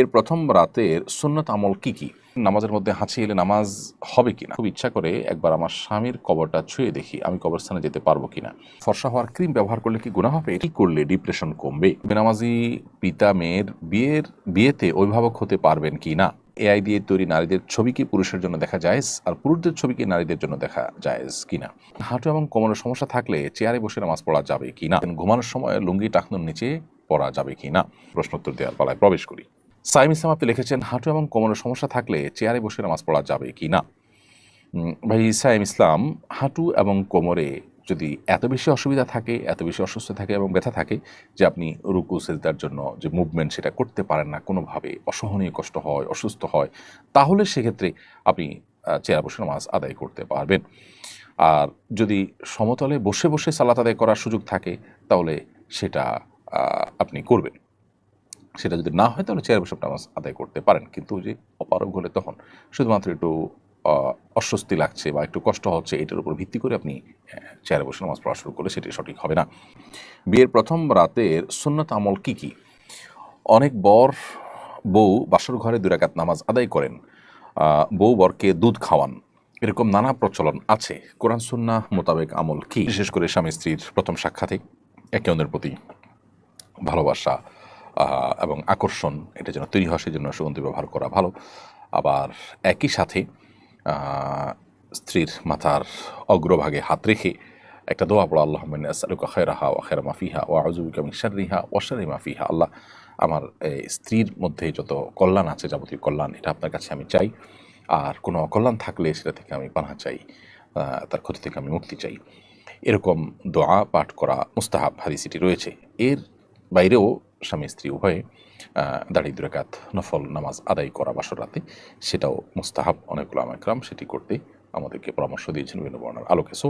এর প্রথম রাতের সুন্নত আমল কি কি? নামাজের মধ্যে হাঁচি এলে নামাজ হবে কিনা? খুব ইচ্ছা করে একবার আমার স্বামীর কবরটা ছুঁয়ে দেখি, আমি কবরস্থানে যেতে পারব কিনা। ফর্সা হওয়ার ক্রিম ব্যবহার করলে কি গুণা হবে? কি করলে ডিপ্রেশন কমবে? বেনামাজি পিতা মেয়ের বিয়ের, বিয়েতে অভিভাবক হতে পারবেন কি না এআই দিয়ে তৈরি নারীদের ছবি কি পুরুষের জন্য দেখা যায় আর পুরুষদের ছবি কি নারীদের জন্য দেখা যায় কিনা? হাঁটু এবং কোমরের সমস্যা থাকলে চেয়ারে বসে নামাজ পড়া যাবে কিনা? ঘুমানোর সময় লুঙ্গি টাকনুর নিচে পড়া যাবে কিনা? প্রশ্নোত্তর দেওয়ার পালায় প্রবেশ করি। সাইম ইসলাম আপনি লিখেছেন, হাঁটু এবং কোমরের সমস্যা থাকলে চেয়ারে বসে নামাজ পড়া যাবে কি না? ভাই সাইম ইসলাম, হাঁটু এবং কোমরে যদি এত বেশি অসুবিধা থাকে, এত বেশি অসুস্থ থাকে এবং ব্যথা থাকে যে আপনি রুকু, সেজদার জন্য যে মুভমেন্ট সেটা করতে পারেন না, কোনোভাবে অসহনীয় কষ্ট হয়, অসুস্থ হয়, তাহলে সেক্ষেত্রে আপনি চেয়ারে বসে নামাজ আদায় করতে পারবেন। আর যদি সমতলে বসে বসে সালাত আদায় করার সুযোগ থাকে, তাহলে সেটা আপনি করবেন। সেটা যদি না হয়, তাহলে চেয়ার বসে নামাজ আদায় করতে পারেন। কিন্তু যে অপারগ হলে তখন শুধুমাত্র একটু অস্বস্তি লাগছে বা একটু কষ্ট হচ্ছে, এটার উপর ভিত্তি করে আপনি চেয়ারে বসে নামাজ পড়া শুরু করলে সেটি সঠিক হবে না। বিয়ের প্রথম রাতের সুন্নত আমল কি কি? অনেক বর, বউ বাসর ঘরে দুরাকাত নামাজ আদায় করেন। বউ বরকে দুধ খাওয়ান। এরকম নানা প্রচলন আছে। কোরআন সুন্না মোতাবেক আমল কি? বিশেষ করে স্বামী স্ত্রীর প্রথম সাক্ষাতে একে অন্যের প্রতি ভালোবাসা এবং আকর্ষণ, এটা যেন তৈরি হয়, সেজন্য সুগন্ধি ব্যবহার করা ভালো। আবার একই সাথে স্ত্রীর মাথার অগ্রভাগে হাত রেখে একটা দোয়া পড়া আল্লাহ আসালুকা খেরাহা ও খেরা মাফিহা ও আজুবিকা মিশারিহা ওয়াশারি মাফিহা আল্লাহ, আমার স্ত্রীর মধ্যে যত কল্যাণ আছে, যাবতীয় কল্যাণ, এটা আপনার কাছে আমি চাই। আর কোনো অকল্যাণ থাকলে সেটা থেকে আমি পানা চাই তার ক্ষতি থেকে আমি মুক্তি চাই। এরকম দোয়া পাঠ করা মুস্তাহাব হাদিসিটি রয়েছে। এর বাইরেও স্বামী স্ত্রী উভয়ে দাঁড়িয়ে দুরাকাত নফল নামাজ আদায় করা বাসর রাতে, সেটাও মুস্তাহাব অনেকগুলো আমাকরাম সেটি করতে আমাদেরকে পরামর্শ দিয়েছেন বিভিন্ন বর্ণার আলোকে। সো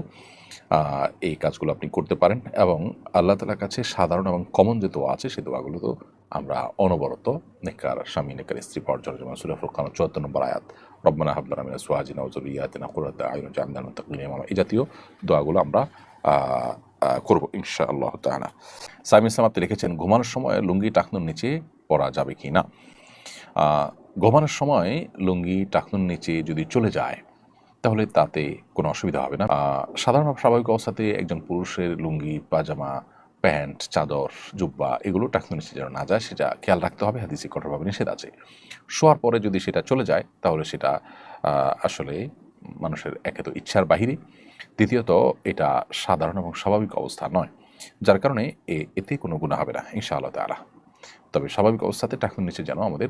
এই কাজগুলো আপনি করতে পারেন এবং আল্লাহ তালার কাছে সাধারণ এবং কমন যে দোয়া আছে সেই দোয়াগুলো তো আমরা অনবরত নেকার স্বামী নেকার স্ত্রী পর্যায়ে যেমন সুরা ফুরকান চুয়াত্তর নম্বর আয়াত, রব্বানা হাবলানা মিনা সুয়াজিনা ওজরিয়াতিনা কুরাতা আইন তাকুলিয়া এই জাতীয় দোয়াগুলো আমরা করব ইনশা আল্লাহ তাআলা। সাইম ইসলাম, আপনি লিখেছেন, ঘুমানোর সময় লুঙ্গি টাকনুর নিচে পরা যাবে কি না? ঘুমানোর সময় লুঙ্গি টাকনুর নিচে যদি চলে যায়, তাহলে তাতে কোনো অসুবিধা হবে না। সাধারণ স্বাভাবিক অবস্থাতে একজন পুরুষের লুঙ্গি পাজামা প্যান্ট, চাদর, জুব্বা এগুলো টাকনুর নিচে যেন না যায়, সেটা খেয়াল রাখতে হবে, হাদিসে কঠোরভাবে নিষেধ আছে। শোয়ার পরে যদি সেটা চলে যায়, তাহলে সেটা আসলে মানুষের একে তো ইচ্ছার বাহিরে। দ্বিতীয়ত, এটা সাধারণ এবং স্বাভাবিক অবস্থা নয়, যার কারণে এ- এতে কোনো গুণা হবে না, ইনশাআল্লাহ তালা তবে স্বাভাবিক অবস্থাতে টাকুর নিচে যেন আমাদের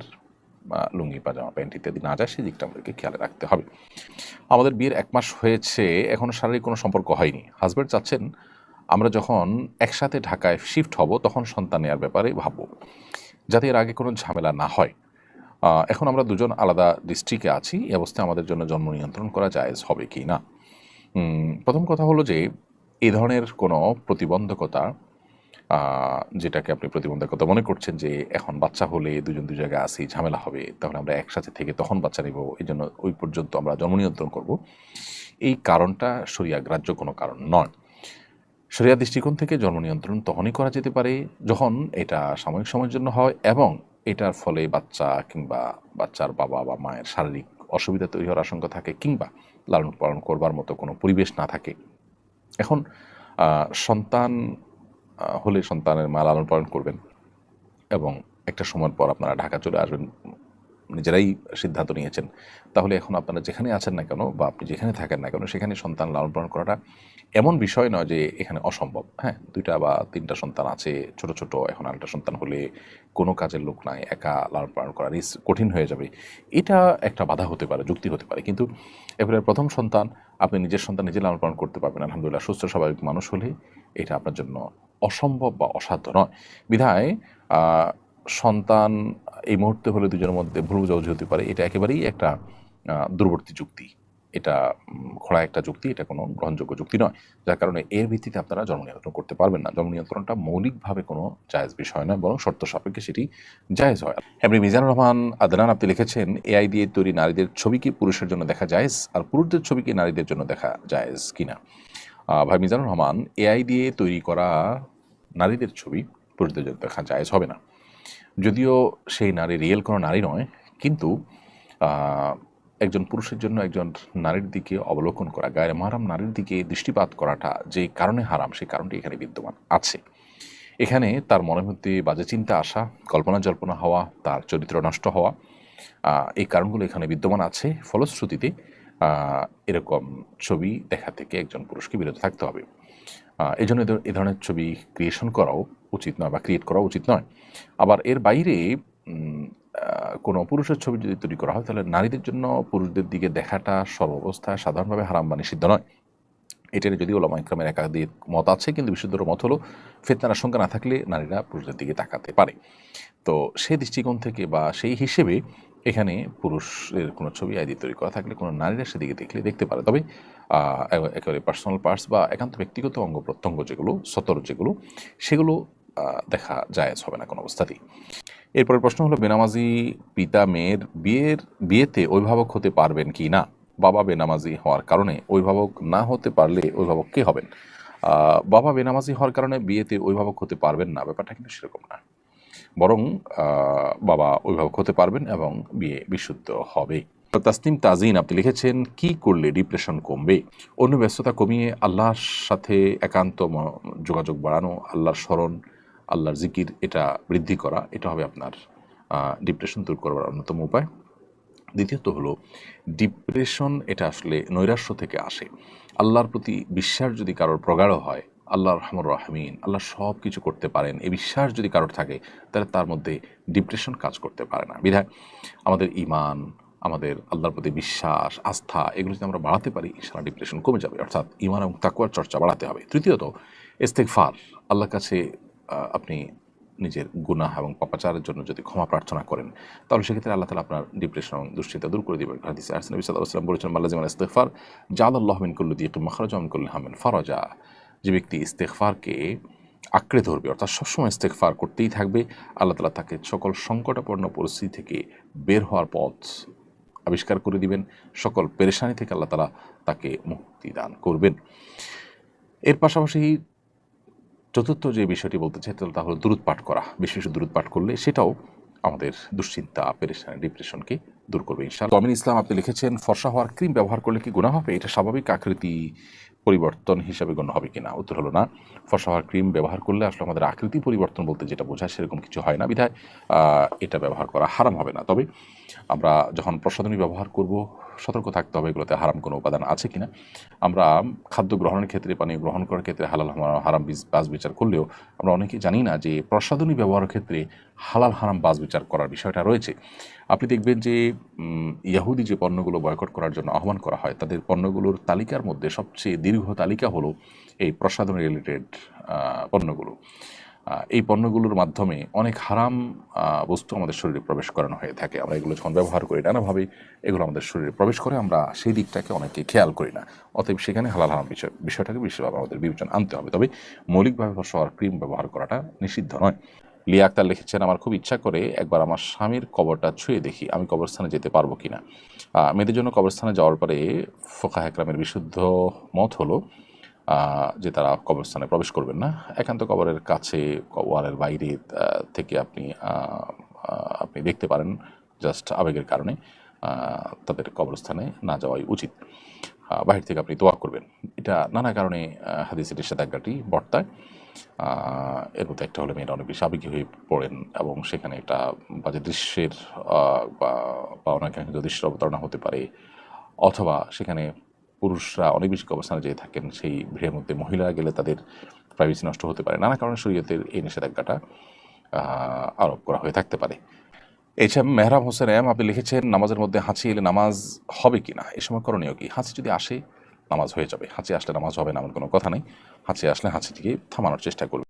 লুঙ্গি, পাজামা, প্যান্ট ইত্যাদি না যায়, সেই দিকটা আমাদেরকে খেয়াল রাখতে হবে। আমাদের বিয়ের এক মাস হয়েছে এখনও শারীরিক কোনো সম্পর্ক হয়নি। হাজব্যান্ড চাচ্ছেন, আমরা যখন একসাথে ঢাকায় শিফট হব, তখন সন্তান নেওয়ার ব্যাপারে ভাবব, যাতে এর আগে কোনো ঝামেলা না হয়। এখন আমরা দুজন আলাদা ডিস্ট্রিক্টে আছি এই অবস্থায় আমাদের জন্য জন্ম নিয়ন্ত্রণ করা জায়েজ হবে কি না? প্রথম কথা হলো যে এ ধরনের কোনো প্রতিবন্ধকতা যেটাকে আপনি প্রতিবন্ধকতা মনে করছেন যে এখন বাচ্চা হলে দুজন দু জায়গায় আসি ঝামেলা হবে, তাহলে আমরা একসাথে থেকে তখন বাচ্চা নেব, এই জন্য ওই পর্যন্ত আমরা জন্ম নিয়ন্ত্রণ করব। এই কারণটা শরিয়া গ্রাহ্য কোনো কারণ নয়। শরিয়া দৃষ্টিকোণ থেকে জন্ম নিয়ন্ত্রণ তখনই করা যেতে পারে যখন এটা সাময়িক সময়ের জন্য হয় এবং এটার ফলে বাচ্চা কিংবা বাচ্চার বাবা বা মায়ের শারীরিক অসুবিধা তৈরি হওয়ার আশঙ্কা থাকে কিংবা লালন পালন করবার মতো কোনো পরিবেশ না থাকে। এখন সন্তান হলে সন্তানের মা লালন পালন করবেন এবং একটা সময় পর আপনারা ঢাকা চলে আসবেন। নিজেরাই সিদ্ধান্ত নিয়েছেন, তাহলে এখন আপনারা যেখানে আছেন না কেন বা আপনি যেখানে থাকেন না কেন সেখানে সন্তান লালন পালন করাটা এমন বিষয় নয় যে এখানে অসম্ভব। হ্যাঁ দুইটা বা তিনটা সন্তান আছে, ছোট ছোট, এখন আরেকটা সন্তান হলে কোনো কাজের লোক নাই, একা লালন পালন করা রিস কঠিন হয়ে যাবে। এটা একটা বাধা হতে পারে, যুক্তি হতে পারে। কিন্তু এবারে প্রথম সন্তান, আপনি নিজের সন্তান নিজে লালন পালন করতে পারবেন। আলহামদুলিল্লাহ, সুস্থ, স্বাভাবিক মানুষ হলে এটা আপনার জন্য অসম্ভব বা অসাধ্য নয়। বিধায় সন্তান এই মুহূর্তে হলে দুজনের মধ্যে ভুল বুঝাবুঝি হতে পারে। এটা একেবারেই একটা দূরবর্তী যুক্তি। এটা খোলা একটা যুক্তি, এটা কোনো গ্রহণযোগ্য যুক্তি নয়। যার কারণে এর ভিত্তিতে আপনারা জন্ম নিয়ন্ত্রণ করতে পারবেন না। জন্ম নিয়ন্ত্রণটা মৌলিকভাবে কোনো জায়েজ বিষয় নয়, বরং শর্ত সাপেক্ষে সেটি জায়েজ হয়। এমনি মিজানুর রহমান, আদনান আপনি লিখেছেন, এআই দিয়ে তৈরি নারীদের ছবি কি পুরুষের জন্য দেখা জায়েজ? আর পুরুষদের ছবি কি নারীদের জন্য দেখা জায়েজ কিনা? ভাই মিজানুর রহমান, এআই দিয়ে তৈরি করা নারীদের ছবি পুরুষদের জন্য দেখা জায়েজ হবে না। যদিও সেই নারী রিয়েল কোনো নারী নয় কিন্তু একজন পুরুষের জন্য একজন নারীর দিকে অবলোকন করা গায়ের মারাম নারীর দিকে দৃষ্টিপাত করাটা যে কারণে হারাম সেই কারণটি এখানে বিদ্যমান আছে। এখানে তার মনের মধ্যে বাজে চিন্তা আসা কল্পনা জল্পনা হওয়া তার চরিত্র নষ্ট হওয়া এই কারণগুলো এখানে বিদ্যমান আছে। ফলশ্রুতিতে এরকম ছবি দেখা থেকে একজন পুরুষকে বিরত থাকতে হবে। আহ, এই জন্য এ- এ ধরনের ছবি ক্রিয়েশন করাও উচিত নয় বা ক্রিয়েট করা উচিত নয়। আবার এর বাইরে কোনো পুরুষের ছবি যদি তৈরি করা হয়, তাহলে নারীদের জন্য পুরুষদের দিকে দেখাটা সর্বাবস্থায় সাধারণভাবে হারাম বা নিষিদ্ধ নয়। এটার যদিও ওলামা ইকরামের একাধিক মত আছে, কিন্তু বিশুদ্ধর মত হলো, ফেতনার আশঙ্কা না থাকলে নারীরা পুরুষদের দিকে তাকাতে পারে। তো সেই দৃষ্টিকোণ থেকে বা সেই হিসেবে এখানে পুরুষের কোনো ছবি আইডি তৈরি করা থাকলে কোনো নারীরা সেদিকে দেখলে দেখতে পারে। তবে একেবারে পার্সোনাল পার্টস বা একান্ত ব্যক্তিগত অঙ্গ প্রত্যঙ্গ যেগুলো, সতর যেগুলো, সেগুলো দেখা জায়েজ হবে না কোনো অবস্থাতেই। এরপরের প্রশ্ন হলো, বেনামাজি পিতা মেয়ের বিয়ের, বিয়েতে অভিভাবক হতে পারবেন কি না? বাবা বেনামাজি হওয়ার কারণে অভিভাবক না হতে পারলে অভিভাবক কে হবেন? বাবা বেনামাজি হওয়ার কারণে বিয়েতে অভিভাবক হতে পারবেন না, ব্যাপারটা কিন্তু সেরকম না। বরং বাবা অভিভাবক হতে পারবেন এবং বিয়ে বিশুদ্ধ হবে। তাসনিম তাজিন আপনি লিখেছেন, কি করলে ডিপ্রেশন কমবে? অন্য ব্যস্ততা কমিয়ে আল্লাহর সাথে একান্ত যোগাযোগ বাড়ানো, আল্লাহর স্মরণ আল্লাহর জিকির, এটা বৃদ্ধি করা, এটা হবে আপনার ডিপ্রেশন দূর করবার অন্যতম উপায়। দ্বিতীয়ত হলো ডিপ্রেশন এটা আসলে নৈরাশ্য থেকে আসে। আল্লাহর প্রতি বিশ্বাস যদি কারোর প্রগাঢ় হয় আল্লাহ রহমর রাহমিন, আল্লাহ সব কিছু করতে পারেন, এই বিশ্বাস যদি কারোর থাকে, তাহলে তার মধ্যে ডিপ্রেশন কাজ করতে পারে না। বিধায়, আমাদের ইমান আমাদের আল্লাহর প্রতি বিশ্বাস, আস্থা, এগুলো যদি আমরা বাড়াতে পারি, ইনশাআল্লাহ ডিপ্রেশন কমে যাবে। অর্থাৎ ইমান এবং তাকুয়ার চর্চা বাড়াতে হবে। তৃতীয়ত ইস্তেকফার আল্লাহর কাছে আপনি নিজের গুনাহ এবং পাপাচারের জন্য যদি ক্ষমা প্রার্থনা করেন, তাহলে সেক্ষেত্রে আল্লাহ তালা আপনার ডিপ্রেশন এবং দুশ্চিন্তা দূর করে দেবেন। হাদিসে আলাইহি ওয়াসাল্লাম বলেছেন আল ইস্তেগফার জাদ আল্লাহ মিন কুল্লি দিক মাখরাজ মিন কুল্লি হামিন ফারাজা। যে ব্যক্তি ইস্তেগফারকে আঁকড়ে ধরবে, অর্থাৎ সবসময় ইস্তেগফার করতেই থাকবে, আল্লাহ তালা তাকে সকল সংকটাপন্ন পরিস্থিতি থেকে বের হওয়ার পথ আবিষ্কার করে দিবেন। সকল পেরেশানি থেকে আল্লাহ তালা তাকে মুক্তি দান করবেন। এর পাশাপাশি চতুর্থ যে বিষয়টি বলতে চাই তাহলে তা হলো দূরত পাঠ করা। বেশি বেশি দূরত পাঠ করলে সেটাও আমাদের দুশ্চিন্তা, পেরেশানি, ডিপ্রেশনকে দূর করবে ইনশাল তমিন ইসলাম, আপনি লিখেছেন, ফর্সা হওয়ার ক্রিম ব্যবহার করলে কি গুণা হবে? এটা স্বাভাবিক আকৃতি পরিবর্তন হিসাবে গণ্য হবে কিনা? উত্তর হলো না। ফর্সা হওয়ার ক্রিম ব্যবহার করলে আসলে আমাদের আকৃতি পরিবর্তন বলতে যেটা বোঝায় সেরকম কিছু হয় না। বিধায় এটা ব্যবহার করা হারাম হবে না। তবে আমরা যখন প্রসাধনী ব্যবহার করব, সতর্ক থাকতে হবে এগুলোতে হারাম কোনো উপাদান আছে কিনা। আমরা খাদ্য গ্রহণের ক্ষেত্রে পানি গ্রহণ করার ক্ষেত্রে হালাল হারাম- বাজ বিচার করলেও আমরা অনেকে জানি না যে প্রসাধনী ব্যবহারের ক্ষেত্রে হালাল, হারাম বাজ বিচার করার বিষয়টা রয়েছে। আপনি দেখবেন যে ইয়াহুদি যে পণ্যগুলো বয়কট করার জন্য আহ্বান করা হয়, তাদের পণ্যগুলোর তালিকার মধ্যে সবচেয়ে দীর্ঘ তালিকা হলো এই প্রসাধনী রিলেটেড পণ্যগুলো। এই পণ্যগুলোর মাধ্যমে অনেক হারাম বস্তু আমাদের শরীরে প্রবেশ করানো হয়ে থাকে। আমরা এগুলো যখন ব্যবহার করি নানাভাবে এগুলো আমাদের শরীরে প্রবেশ করে, আমরা সেই দিকটাকে অনেকে খেয়াল করি না। অতএব সেখানে হালাল হারাম বিষয়, বিষয়টাকে বিশেষভাবে আমাদের বিবেচনা আনতে হবে। তবে মৌলিকভাবে ফসর ক্রিম ব্যবহার করাটা নিষিদ্ধ নয়। লিয়া আক্তার লিখেছেন আমার খুব ইচ্ছা করে একবার আমার স্বামীর কবরটা ছুঁয়ে দেখি আমি কবরস্থানে যেতে পারব কিনা? আহ, মেয়েদের জন্য কবরস্থানে যাওয়ার পরে ফোকা একরামের বিশুদ্ধ মত হলো যে তারা কবরস্থানে প্রবেশ করবেন না। একান্ত কবরের কাছে ওয়ালের বাইরে থেকে আপনি আপনি দেখতে পারেন জাস্ট আবেগের কারণে তাদের কবরস্থানে না যাওয়াই উচিত। বাহির থেকে আপনি দোয়া করবেন। এটা নানা কারণে আহ, সাথে নিষেধাজ্ঞাটি বর্তায়। এর মধ্যে একটা হলে মেয়েরা অনেক বেশি আবেগী হয়ে পড়েন এবং সেখানে একটা বাজে দৃশ্যের বা বা অনেক দৃশ্যের অবতারণা হতে পারে। অথবা সেখানে পুরুষরা অনেক বেশি অবস্থানে যেয়ে থাকেন, সেই ভিড়ের মধ্যে মহিলারা গেলে তাদের প্রাইভেসি নষ্ট হতে পারে। নানা কারণে শরীয়তের এই নিষেধাজ্ঞাটা আরোপ করা হয়ে থাকতে পারে। এছাড়া মেহরাম হোসেন এম, আপনি লিখেছেন, নামাজের মধ্যে হাঁচি এলে নামাজ হবে কি না এই সময় করণীয় কি? হাঁচি যদি আসে নামাজ হয়ে যাবে। হাঁচি আসলে নামাজ হবে না, এমন কোনো কথা নেই। হাঁচি আসলে হাঁচি হাঁচিটিকে থামানোর চেষ্টা করবে।